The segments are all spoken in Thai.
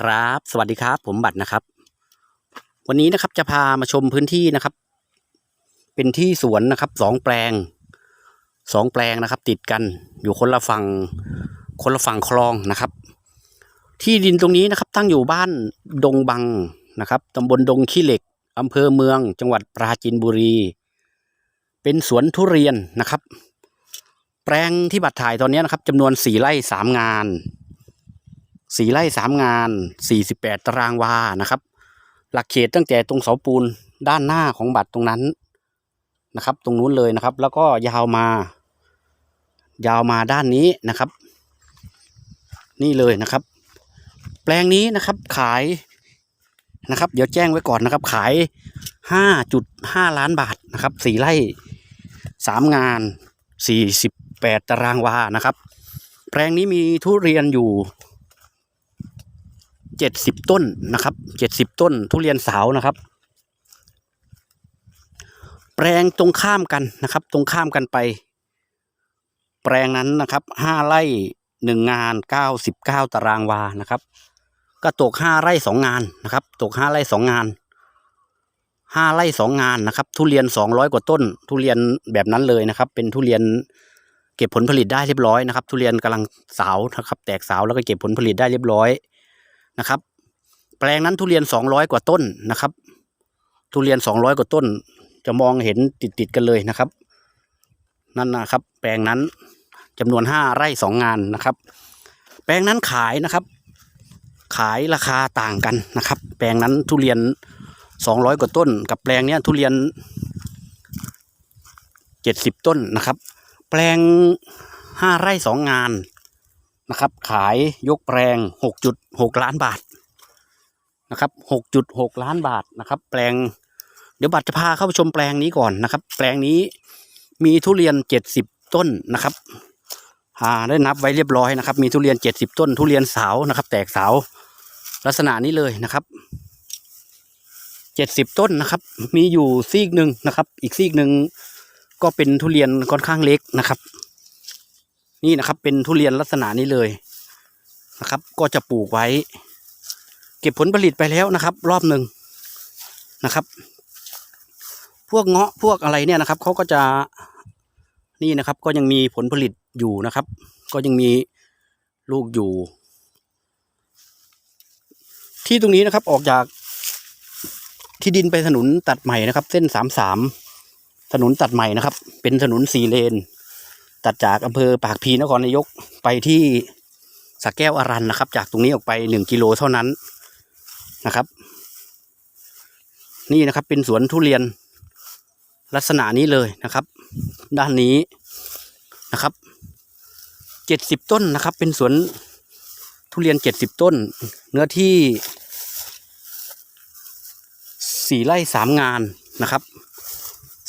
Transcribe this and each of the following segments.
ครับ สวัสดีครับ ผมบัตรนะครับ วันนี้นะครับจะพามาชมพื้นที่นะครับ เป็นที่สวนนะครับสองแปลงสองแปลงนะครับ ติดกันอยู่คนละฝั่งคนละฝั่งคลองนะครับ ที่ดินตรงนี้นะครับ ตั้งอยู่บ้านดงบังนะครับตำบลดงขี้เหล็กอำเภอเมือง จังหวัดปราจีนบุรี เป็นสวนทุเรียนนะครับ แปลงที่บัตรถ่ายตอนนี้นะครับจำนวนสี่ไร่สามงาน สี่ไร่สามงานสี่สิบแปดตารางวานะครับ หลักเขตตั้งแต่ตรงเสาปูนด้านหน้าของบัตรตรงนั้นนะครับ ตรงนู้นเลยนะครับ แล้วก็ยาวมา ยาวมาด้านนี้นะครับ นี่เลยนะครับ แปลงนี้นะครับขายนะครับ เดี๋ยวแจ้งไว้ก่อนนะครับ ขายห้าจุดห้าล้านบาทนะครับสี่ไร่สามงานสี่สิบแปดตารางวานะครับ แปลงนี้มีทุเรียนอยู่ เจ็ดสิบต้นนะครับเจ็ดสิบต้นทุเรียนสาวนะครับ แปลงตรงข้ามกันนะครับ ตรงข้ามกันไป แปลงนั้นนะครับห้าไร่หนึ่งงานเก้าสิบเก้าตารางวานะครับ ก็ตกห้าไร่สองงานนะครับ ตกห้าไร่สองงานห้าไร่สองงานนะครับ ทุเรียนสองร้อยกว่าต้น ทุเรียนแบบนั้นเลยนะครับ เป็นทุเรียนเก็บผลผลิตได้เรียบร้อยนะครับ ทุเรียนกำลังสาวนะครับ แตกสาวแล้วก็เก็บผลผลิตได้เรียบร้อย นะครับ แปลงนั้นทุเรียนสองร้อยกว่าต้นนะครับ ทุเรียนสองร้อยกว่าต้น จะมองเห็นติดติดๆกันเลยนะครับ นั่นนะครับ แปลงนั้นจำนวนห้าไร่สองงานนะครับ แปลงนั้นขายนะครับ ขายราคาต่างกันนะครับ แปลงนั้นทุเรียนสองร้อยกว่าต้น กับแปลงเนี้ยทุเรียนเจ็ดสิบต้นนะครับ แปลงห้าไร่สองงาน นะครับ ขายยกแปลงหกจุดหกล้านบาทนะครับหกจุดหกล้านบาทนะครับ แปลง เดี๋ยวบัตรจะพาเข้าไปชมแปลงนี้ก่อนนะครับ แปลงนี้มีทุเรียนเจ็ดสิบต้นนะครับอ่าได้นับไว้เรียบร้อยนะครับ มีทุเรียนเจ็ดสิบต้น ทุเรียนสาวนะครับ แตกสาวลักษณะนี้เลยนะครับเจ็ดสิบต้นนะครับ มีอยู่ซีกหนึ่งนะครับ อีกซีกหนึ่งก็เป็นทุเรียนค่อนข้างเล็กนะครับ นี่นะครับ เป็นทุเรียนลักษณะนี้เลยนะครับ ก็จะปลูกไว้ เก็บผลผลิตไปแล้วนะครับ รอบหนึ่งนะครับ พวกเงาะพวกอะไรเนี่ยนะครับเขาก็จะนี่นะครับ ก็ยังมีผลผลิตอยู่นะครับ ก็ยังมีลูกอยู่ ที่ตรงนี้นะครับออกจากที่ดินไปถนนตัดใหม่นะครับ เส้นสามสามถนนตัดใหม่นะครับ เป็นถนนสี่เลน ตัดจากอำเภอปากพีนครนายกไปที่สักแก้วอารันนะครับ จากตรงนี้ออกไปหนึ่งกิโลเท่านั้นนะครับ นี่นะครับเป็นสวนทุเรียนลักษณะนี้เลยนะครับ ด้านนี้นะครับเจ็ดสิบต้นนะครับ เป็นสวนทุเรียนเจ็ดสิบต้น เนื้อที่สี่ไร่สามงานนะครับ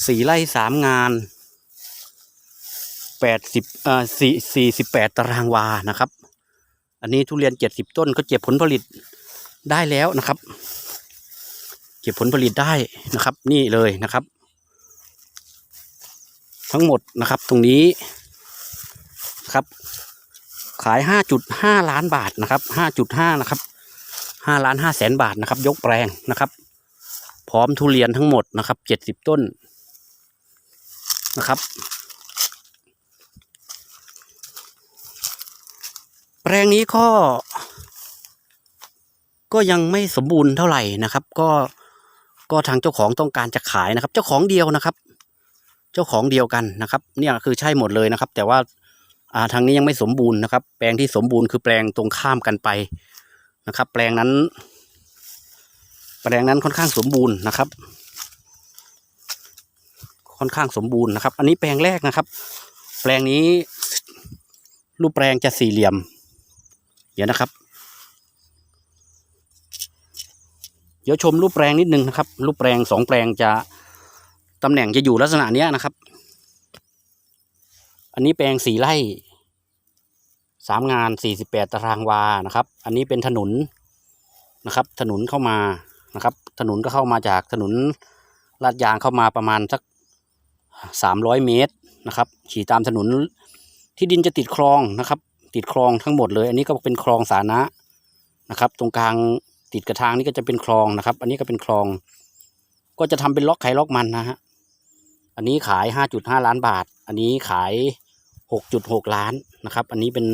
สี่ไร่สามงาน แปดสิบเอ่อสี่สี่สิบแปดตารางวานะครับ อันนี้ทุเรียนเจ็ดสิบต้นก็เก็บผลผลิตได้แล้วนะครับ เก็บผลผลิตได้นะครับ นี่เลยนะครับ ทั้งหมดนะครับตรงนี้นครับ ขายห้าจุดห้าล้านบาทนะครับห้าจุดห้านะครับห้าล้านห้าแสนบาทนะครับ ยกแปลงนะครับ พร้อมทุเรียนทั้งหมดนะครับเจ็ดสิบต้นนะครับ แป ลงนี้ก็ ก็ยังไม่สมบูรณ์เท่าไหร่นะครับ ก็ก็ทางเจ้าของต้องการจะขายนะครับ เจ้าของเดียวนะครับ เจ้าของเดียวกันนะครับ เนี่ยคือใช่หมดเลยนะครับ แต่ว่าอ่าทางนี้ยังไม่สมบูรณ์นะครับ แปลงที่สมบูรณ์คือแปลงตรงข้ามกันไปนะครับ แปลงนั้น แปลงนั้นค่อนข้างสมบูรณ์นะครับ ค่อนข้างสมบูรณ์นะครับ อันนี้แปลงแรกนะครับ แปลงนี้รูปแปลงจะสี่เหลี่ยม เดี๋ยวนะครับ เดี๋ยวชมรูปแปลงนิดนึงนะครับ รูปแปลงสองแปลงจะตำแหน่งจะอยู่ลักษณะเนี้ยนะครับ อันนี้แปลงสี่ไร่สามงานสี่สิบแปดตารางวานะครับ อันนี้เป็นถนนนะครับ ถนนเข้ามานะครับ ถนนก็เข้ามาจากถนนลาดยางเข้ามาประมาณสักสามร้อยเมตรนะครับ ขี่ตามถนนที่ดินจะติดคลองนะครับ ติดคลองทั้งหมดเลย อันนี้ก็เป็นคลองสาธารณะนะครับ ตรงกลางติดกระทางนี่ก็จะเป็นคลองนะครับ อันนี้ก็เป็นคลอง ก็จะทำเป็นล็อกไข่ล็อกมันนะฮะอันนี้ขายห้าจุดห้าล้านบาท อันนี้ขายหกจุดหกล้านนะครับ อันนี้เป็น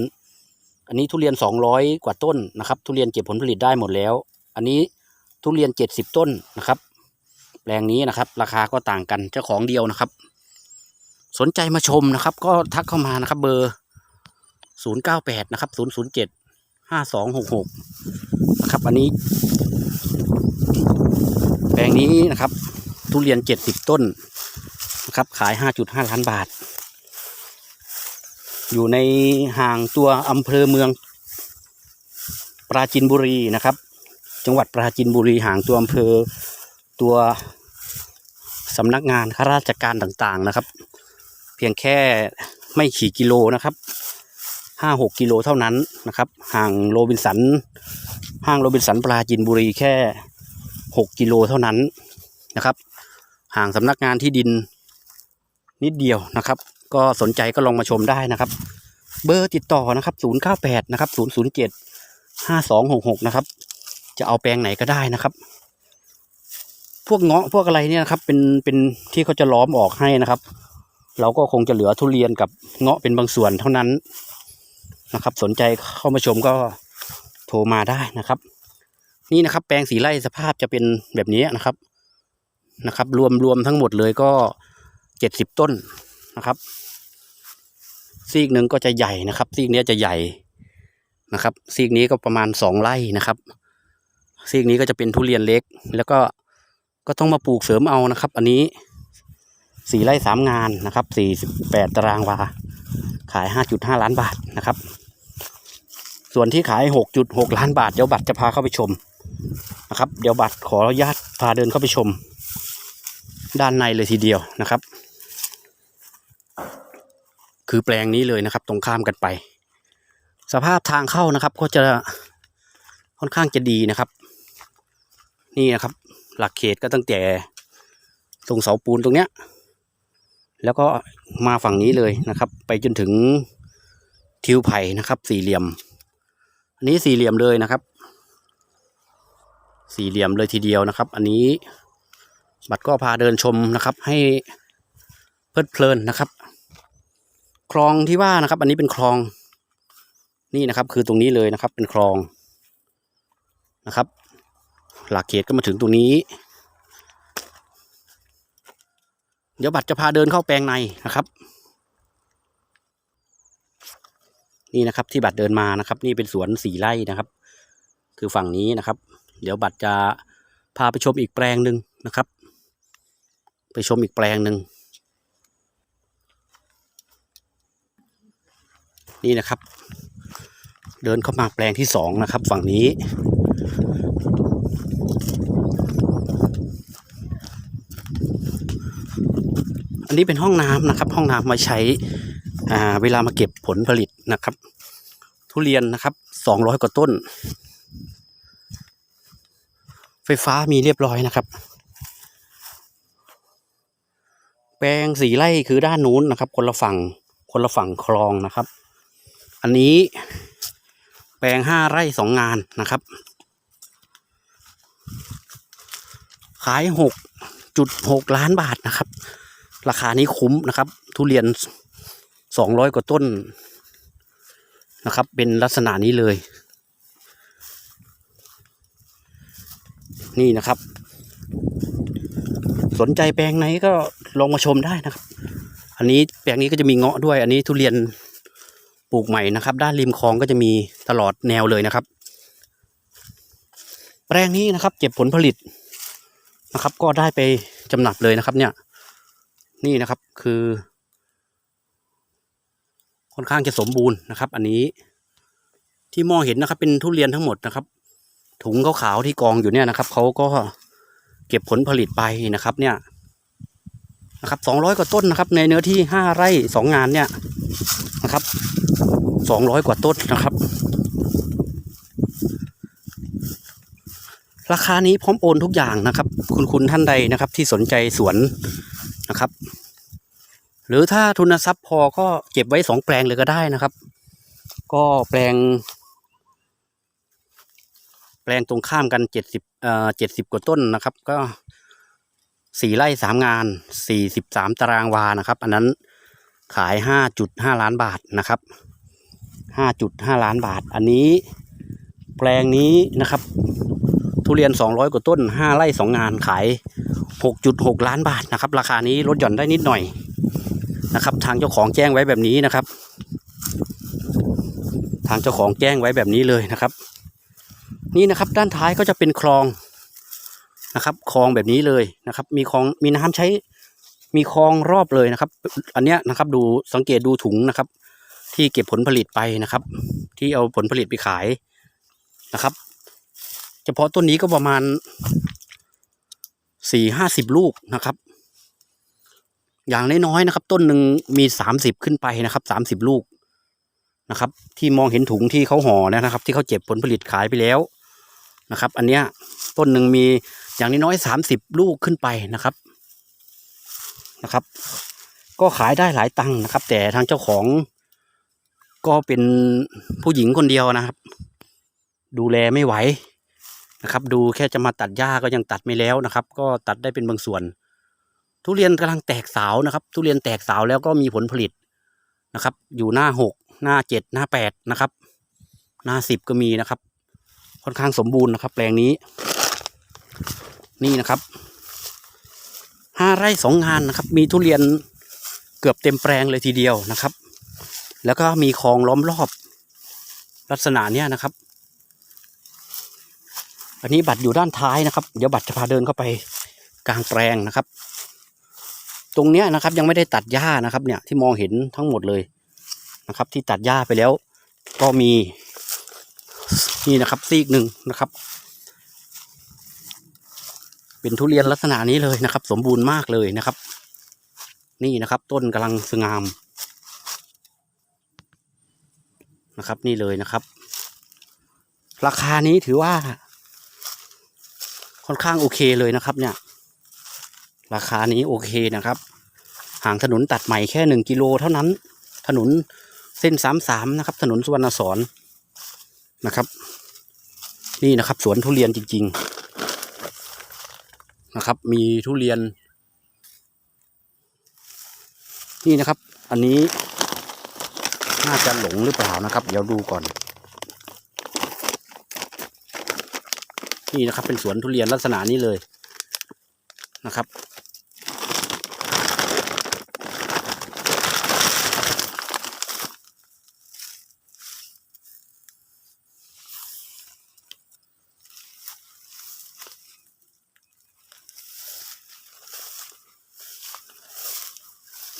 อันนี้ทุเรียนสองร้อยกว่าต้นนะครับ ทุเรียนเก็บผลผลิตได้หมดแล้ว อันนี้ทุเรียนเจ็ดสิบต้นนะครับแปลงนี้นะครับ ราคาก็ต่างกันเจ้าของเดียวนะครับ สนใจมาชมนะครับ ก็ทักเข้ามานะครับ เบอร์ ศูนย์เก้าแปดนะครับศูนย์ศูนย์เจ็ดห้าสองหกหกนะครับ อันนี้ แปลงนี้นะครับ ทุเรียนเจ็ดสิบต้นนะครับ ขายห้าจุดห้าล้านบาท อยู่ในห่างตัวอำเภอเมือง ปราจินบุรีนะครับ จังหวัดปราจินบุรีห่างตัวอำเภอตัวสำนักงานข้าราชการต่างๆนะครับ เพียงแค่ไม่ขี่กิโลนะครับ ห้าหกกิโลเท่านั้นนะครับ ห่างโรบินสัน ห้างโรบินสันปราจินบุรีแค่หกกิโลเท่านั้นนะครับ ห่างสำนักงานที่ดินนิดเดียวนะครับ ก็สนใจก็ลองมาชมได้นะครับ เบอร์ติดต่อนะครับศูนย์เก้าแปดนะครับศูนย์ศูนย์เจ็ดห้าสองหกหกนะครับ จะเอาแปลงไหนก็ได้นะครับ พวกเงาะพวกอะไรเนี่ยนะครับ เป็นเป็นที่เขาจะล้อมออกให้นะครับ เราก็คงจะเหลือทุเรียนกับเงาะเป็นบางส่วนเท่านั้น นะครับ สนใจเข้ามาชมก็โทรมาได้นะครับ นี่นะครับ แปลงสีไร่สภาพจะเป็นแบบนี้นะครับนะครับ รวมรวมทั้งหมดเลยก็เจ็ดสิบต้นนะครับ ซีกหนึ่งก็จะใหญ่นะครับ ซีกนี้จะใหญ่นะครับ ซีกนี้ก็ประมาณสองไร่นะครับ ซีกนี้ก็จะเป็นทุเรียนเล็ก แล้วก็ก็ต้องมาปลูกเสริมเอานะครับ อันนี้สี่ไร่สามงานนะครับสี่สิบแปดตารางวา ขายห้าจุดห้าล้านบาทนะครับ ส่วนที่ขายหกจุดหกล้านบาท เดี๋ยวบัตรจะพาเข้าไปชมนะครับ เดี๋ยวบัตรขออนุญาตพาเดินเข้าไปชม ด้านในเลยทีเดียวนะครับ คือแปลงนี้เลยนะครับ ตรงข้ามกันไป สภาพทางเข้านะครับ ก็จะค่อนข้างจะดีนะครับ นี่นะครับ หลักเขตก็ตั้งแต่ตรงเสาปูนตรงเนี้ย แล้วก็มาฝั่งนี้เลยนะครับ ไปจนถึงทิวไผ่นะครับ สี่เหลี่ยม อันนี้สี่เหลี่ยมเลยนะครับ สี่เหลี่ยมเลยทีเดียวนะครับ อันนี้บัตรก็พาเดินชมนะครับ ให้เพลิดเพลินนะครับ คลองที่ว่านะครับ อันนี้เป็นคลองนี่นะครับ คือตรงนี้เลยนะครับ เป็นคลองนะครับ หลักเขตก็มาถึงตรงนี้ เดี๋ยวบัตรจะพาเดินเข้าแปลงในนะครับ นี่นะครับที่บัตรเดินมานะครับ นี่เป็นสวนสี่ไร่นะครับ คือฝั่งนี้นะครับ เดี๋ยวบัตรจะพาไปชมอีกแปลงหนึ่งนะครับ ไปชมอีกแปลงหนึ่งนี่นะครับ เดินเข้ามาแปลงที่สองนะครับ ฝั่งนี้ อันนี้เป็นห้องน้ำนะครับ ห้องน้ำมาใช้อ่าเวลามาเก็บผลผลิตนะครับ ทุเรียนนะครับสองร้อยกว่าต้น ไฟฟ้ามีเรียบร้อยนะครับ แปลงสีไร่คือด้านนู้นนะครับ คนละฝั่งคนละฝั่งคลองนะครับ อันนี้แปลงห้าไร่สองงานนะครับ ขายหกจุดหกล้านบาทนะครับ ราคานี้คุ้มนะครับ ทุเรียนสองร้อยกว่าต้นนะครับ เป็นลักษณะนี้เลย นี่นะครับ สนใจแปลงไหนก็ลองมาชมได้นะครับ อันนี้แปลงนี้ก็จะมีเงาะด้วย อันนี้ทุเรียนปลูกใหม่นะครับ ด้านริมคลองก็จะมีตลอดแนวเลยนะครับ แปลงนี้นะครับ เก็บผลผลิตนะครับ ก็ได้ไปจำหนับเลยนะครับเนี่ย นี่นะครับคือ ค่อนข้างจะสมบูรณ์นะครับ อันนี้ที่มองเห็นนะครับ เป็นทุเรียนทั้งหมดนะครับ ถุงขาวๆที่กองอยู่เนี่ยนะครับเขาก็เก็บผลผลิตไปนะครับ เนี่ยนะครับสองร้อยกว่าต้นนะครับ ในเนื้อที่ห้าไร่สองงานเนี่ยนะครับสองร้อยกว่าต้นนะครับ ราคานี้พร้อมโอนทุกอย่างนะครับ คุณคุณท่านใดนะครับ ที่สนใจสวน นะครับ หรือถ้าทุนทรัพย์พอก็เก็บไว้สองแปลงเลยก็ได้นะครับ ก็แปลง แปลงตรงข้ามกันเจ็ดสิบเอ่อเจ็ดสิบกว่าต้นนะครับ ก็สี่ไร่สามงานสี่สิบสามตารางวานะครับ อันนั้นขายห้าจุดห้าล้านบาทนะครับห้าจุดห้าล้านบาท อันนี้แปลงนี้นะครับ ทุเรียนสองร้อยกว่าต้นห้าไร่สองานขายหกจุดหกล้านบาทนะครับ ราคานี้ลดหย่อนได้นิดหน่อยนะครับ ทางเจ้าของแจ้งไว้แบบนี้นะครับ ทางเจ้าของแจ้งไว้แบบนี้เลยนะครับ นี่นะครับด้านท้ายก็จะเป็นคลองนะครับ คลองแบบนี้เลยนะครับ มีคลองมีน้ำใช้มีคลองรอบเลยนะครับ อันเนี้ยนะครับดูสังเกตดูถุงนะครับ ที่เก็บผลผลิตไปนะครับ ที่เอาผลผลิตไปขายนะครับ เฉพาะต้นนี้ก็ประมาณสี่ห้าสิบลูกนะครับ อย่างน้อยๆนะครับ ต้นหนึ่งมีสามสิบขึ้นไปนะครับสามสิบลูกนะครับ ที่มองเห็นถุงที่เขาห่อนะครับ ที่เขาเจ็บผลผลิตขายไปแล้วนะครับ อันเนี้ยต้นหนึ่งมีอย่างน้อยๆสามสิบลูกขึ้นไปนะครับนะครับ ก็ขายได้หลายตังค์นะครับ แต่ทางเจ้าของก็เป็นผู้หญิงคนเดียวนะครับ ดูแลไม่ไหว นะครับ ดูแค่จะมาตัดหญ้าก็ยังตัดไม่แล้วนะครับ ก็ตัดได้เป็นบางส่วน ทุเรียนกำลังแตกสาวนะครับ ทุเรียนแตกสาวแล้วก็มีผลผลิตนะครับ อยู่หน้าหกหน้าเจ็ดหน้าแปดนะครับ หน้าสิบก็มีนะครับ ค่อนข้างสมบูรณ์นะครับ แปลงนี้ นี่นะครับห้าไร่สองงานนะครับ มีทุเรียนเกือบเต็มแปลงเลยทีเดียวนะครับ แล้วก็มีคลองล้อมรอบ ลักษณะเนี้ยนะครับ อันนี้บัตรอยู่ด้านท้ายนะครับ เดี๋ยวบัตรจะพาเดินเข้าไปกลางแปลงนะครับ ตรงเนี้ยนะครับยังไม่ได้ตัดหญ้านะครับ เนี่ยที่มองเห็นทั้งหมดเลยนะครับ ที่ตัดหญ้าไปแล้ว ก็มีนี่นะครับซีกหนึ่งนะครับ เป็นทุเรียนลักษณะนี้เลยนะครับ สมบูรณ์มากเลยนะครับ นี่นะครับ ต้นกำลังสงามนะครับ นี่เลยนะครับ ราคานี้ถือว่า ค่อนข้างโอเคเลยนะครับ เนี่ย ราคานี้โอเคนะครับ ห่างถนนตัดใหม่แค่หนึ่งกิโลเท่านั้น ถนนเส้นสามสามนะครับ ถนนสุวรรณสอนนะครับ นี่นะครับ สวนทุเรียนจริง ๆนะครับ มีทุเรียน นี่นะครับ อันนี้น่าจะหลงหรือเปล่านะครับ เดี๋ยวดูก่อน นี่นะครับ เป็นสวนทุเรียนลักษณะนี้เลยนะครับ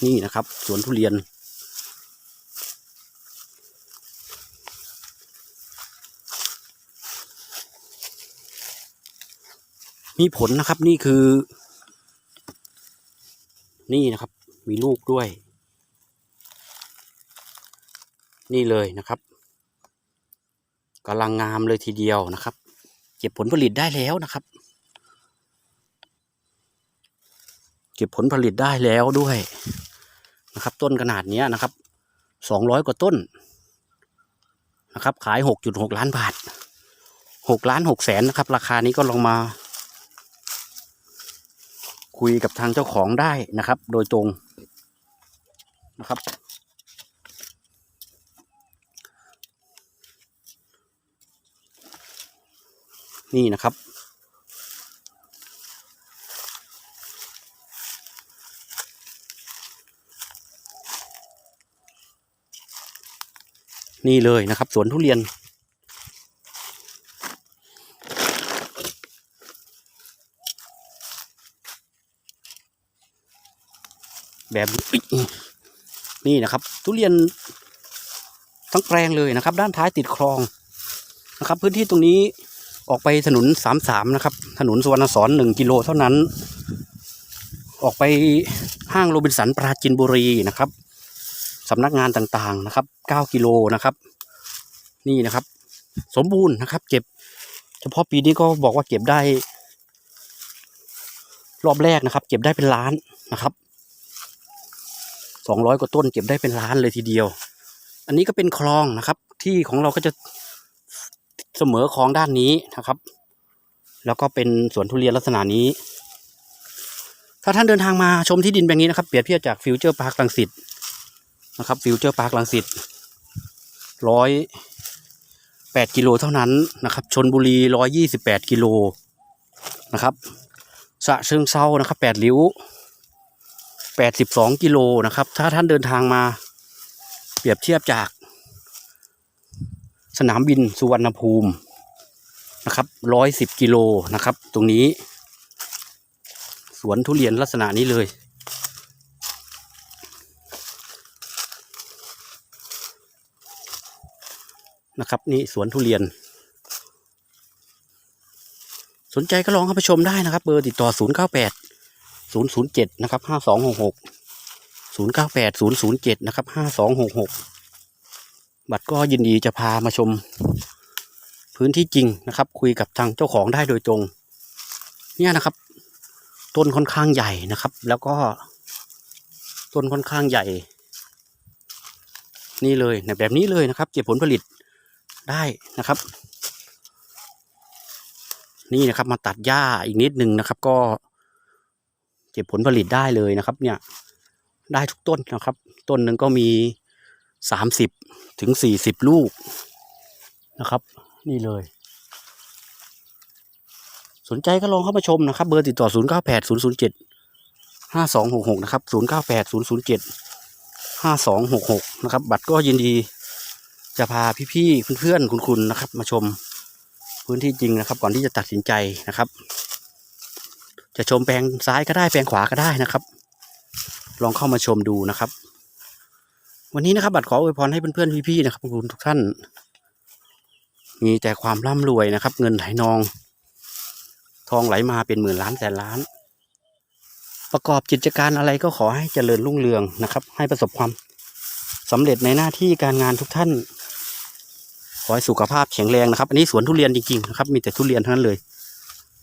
นี่นะครับ สวนทุเรียน มีผลนะครับนี่คือ นี่นะครับ มีลูกด้วย นี่เลยนะครับกำลังงามเลยทีเดียวนะครับ เก็บผลผลิตได้แล้วนะครับ เก็บผลผลิตได้แล้วด้วยนะครับ ต้นขนาดนี้นะครับสองร้อยกว่าต้นนะครับ ขายหกจุดหกล้านบาทหกล้านหกแสนนะครับ ราคานี้ก็ลองมา คุยกับทางเจ้าของได้นะครับ โดยตรงนะครับ นี่นะครับ นี่เลยนะครับ สวนทุเรียน แบบนี่นะครับ ทุเรียนทั้งแปลงเลยนะครับ ด้านท้ายติดคลองนะครับ พื้นที่ตรงนี้ออกไปถนนสามสามนะครับ ถนนสุวรรณสอนหนึ่งกิโลเท่านั้น ออกไปห้างโรบินสันปราจินบุรีนะครับสำนักงานต่างๆนะครับเก้ากิโลนะครับ นี่นะครับ สมบูรณ์นะครับ เก็บ เฉพาะปีนี้ก็บอกว่าเก็บได้ รอบแรกนะครับ เก็บได้เป็นล้านนะครับ สองร้อยกว่าต้นเก็บได้เป็นล้านเลยทีเดียว อันนี้ก็เป็นคลองนะครับ ที่ของเราก็จะเสมอคลองด้านนี้นะครับ แล้วก็เป็นสวนทุเรียนลักษณะนี้ ถ้าท่านเดินทางมาชมที่ดินแปลงนี้นะครับ เปรียบเทียบจากฟิวเจอร์พาร์คลังสิตนะครับฟิวเจอร์พาร์คลังสิตร้อยแปดกิโลเท่านั้นนะครับชนบุรีร้อยยี่สิบแปดกิโลนะครับสะเชิงเซานะครับแปดริ้ว แปดสิบสองกิโลนะครับ ถ้าท่านเดินทางมา เปรียบเทียบจาก สนามบินสุวรรณภูมินะครับร้อยสิบกิโลนะครับ ตรงนี้ สวนทุเรียนลักษณะนี้เลย นะครับ นี่สวนทุเรียน สนใจก็ลองเข้าไปชมได้นะครับ เบอร์ติดต่อ 007นะครับ5266 0 9 8 0 0 7นะครับ5266บัตรก็ยินดีจะพามาชม พื้นที่จริงนะครับ คุยกับทางเจ้าของได้โดยตรง เนี่ยนะครับ ต้นค่อนข้างใหญ่นะครับ แล้วก็ ต้นค่อนข้างใหญ่ นี่เลยแบบนี้เลยนะครับ เก็บผลผลิตได้นะครับ นี่นะครับมาตัดหญ้าอีกนิดหนึ่งนะครับ ก็ ก็บผลผลิตได้เลยนะครับ เนี่ยได้ทุกต้นนะครับ ต้นหนึ่งก็มีสามสิบถึงสี่สิบลูกนะครับ นี่เลย สนใจก็ลองเข้ามาชมนะครับ เบอร์ติดต่อ 0 9 8 0 0 7 5 2 6 6 นะครับ 0 9 8 0 0 7 5 2 6 6 นะครับ บัตรก็ยินดีจะพาพี่ๆเพื่อนๆ คุณๆนะครับ มาชมพื้นที่จริงนะครับ ก่อนที่จะตัดสินใจนะครับ จะชมแปลงซ้ายก็ได้แปลงขวาก็ได้นะครับ ลองเข้ามาชมดูนะครับ วันนี้นะครับ บัตรขออวยพรให้เพื่อนๆพี่ๆนะครับคุณทุกท่าน มีแต่ความร่ำรวยนะครับ เงินไหลนอง ทองไหลมาเป็นหมื่นล้านแสนล้าน ประกอบกิจการอะไรก็ขอให้เจริญรุ่งเรืองนะครับ ให้ประสบความสำเร็จในหน้าที่การงานทุกท่าน ขอให้สุขภาพแข็งแรงนะครับ อันนี้สวนทุเรียนจริงๆนะครับ มีแต่ทุเรียนทั้งนั้นเลย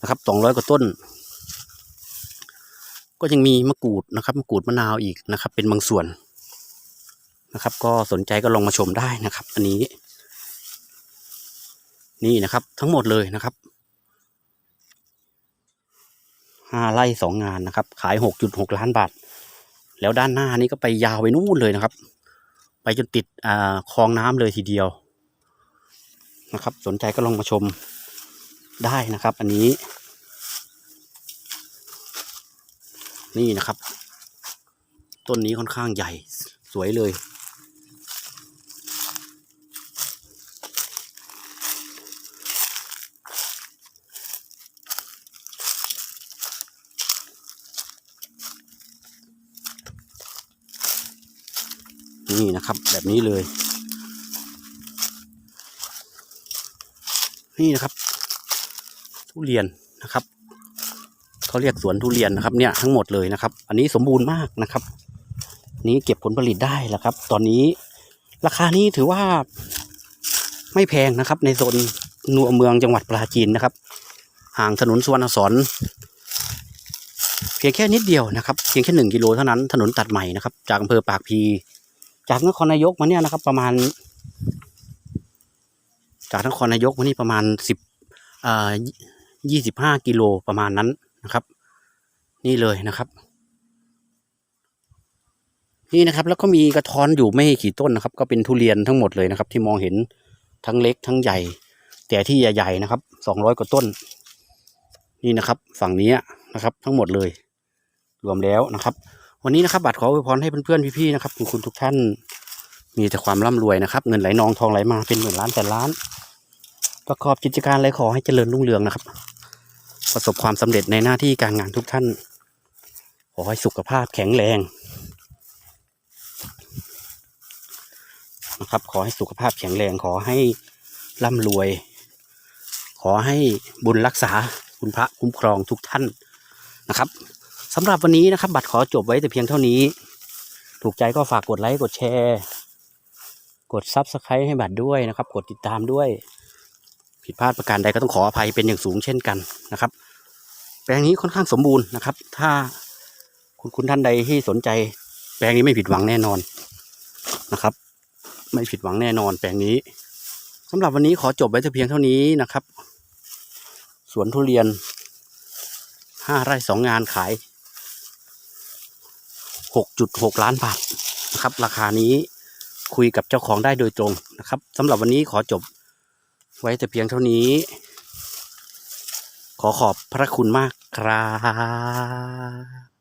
นะครับสองร้อยกว่าต้น ก็ยังมีมะกรูดนะครับมะกรูดมะนาวอีกนะครับ เป็นบางส่วนนะครับ ก็สนใจก็ลองมาชมได้นะครับ อันนี้ นี่นะครับ ทั้งหมดเลยนะครับห้าไร่สองงานนะครับ ขายหกจุดหกล้านบาท แล้วด้านหน้านี้ก็ไปยาวไปนู่นเลยนะครับ ไปจนติดอ่าคลองน้ำเลยทีเดียวนะครับ สนใจก็ลองมาชมได้นะครับ อันนี้ นี่นะครับ ต้นนี้ค่อนข้างใหญ่สวยเลย นี่นะครับแบบนี้เลยนี่นะครับ ทุเรียนนะครับ เขาเรียกสวนทุเรียนนะครับเนี่ยทั้งหมดเลยนะครับ อันนี้สมบูรณ์มากนะครับ นี้เก็บผลผลิตได้แล้วครับ ตอนนี้ราคานี้ถือว่าไม่แพงนะครับ ในโซนนัวเมืองจังหวัดปราจีนนะครับ ห่างถนนสุวรรณสอนเพียงแค่นิดเดียวนะครับเพียงแค่หนึ่งกิโลเท่านั้นถนนตัดใหม่นะครับ จากอำเภอปากพี จากนครนายกมาเนี่ยนะครับ ประมาณ จากนครนายกมานี่ประมาณสิบอ่ายี่สิบห้ากิโลประมาณนั้น นะครับ นี่เลยนะครับ นี่นะครับแล้วก็มีกระท้อนอยู่ไม่กี่ต้นนะครับ ก็เป็นทุเรียนทั้งหมดเลยนะครับ ที่มองเห็นทั้งเล็กทั้งใหญ่ แต่ที่ใหญ่ๆนะครับสองร้อยกว่าต้น นี่นะครับ ฝั่งนี้นะครับ ทั้งหมดเลย รวมแล้วนะครับ วันนี้นะครับบัตรขออวยพรให้เพื่อนๆพี่ๆนะครับคุณคุณทุกท่านมีแต่ความร่ำรวยนะครับ เงินไหลนองทองไหลมาเป็นหมื่นล้านแสนล้าน ประกอบกิจการอะไรขอให้เจริญรุ่งเรืองนะครับ ประสบความสำเร็จในหน้าที่การงานทุกท่าน ขอให้สุขภาพแข็งแรงนะครับ ขอให้สุขภาพแข็งแรงขอให้ร่ำรวย ขอให้บุญรักษาคุณพระคุ้มครองทุกท่านนะครับสำหรับวันนี้นะครับ บัตรขอจบไว้แต่เพียงเท่านี้ ถูกใจก็ฝากกดไลค์กดแชร์ กดซับสไครต์ให้บัตรด้วยนะครับ กดติดตามด้วย ผิดพลาดประการใดก็ต้องขออภัยเป็นอย่างสูงเช่นกันนะครับ แปลงนี้ค่อนข้างสมบูรณ์นะครับ ถ้าคุณคุณท่านใดที่สนใจ แปลงนี้ไม่ผิดหวังแน่นอนนะครับ ไม่ผิดหวังแน่นอน แปลงนี้สำหรับวันนี้ขอจบไว้แต่เพียงเท่านี้นะครับ สวนทุเรียนห้าไร่สองงานขายหกจุดหกล้านบาทนะครับ ราคานี้คุยกับเจ้าของได้โดยตรงนะครับสำหรับวันนี้ขอจบ ไว้แต่เพียงเท่านี้ ขอขอบพระคุณมากครับ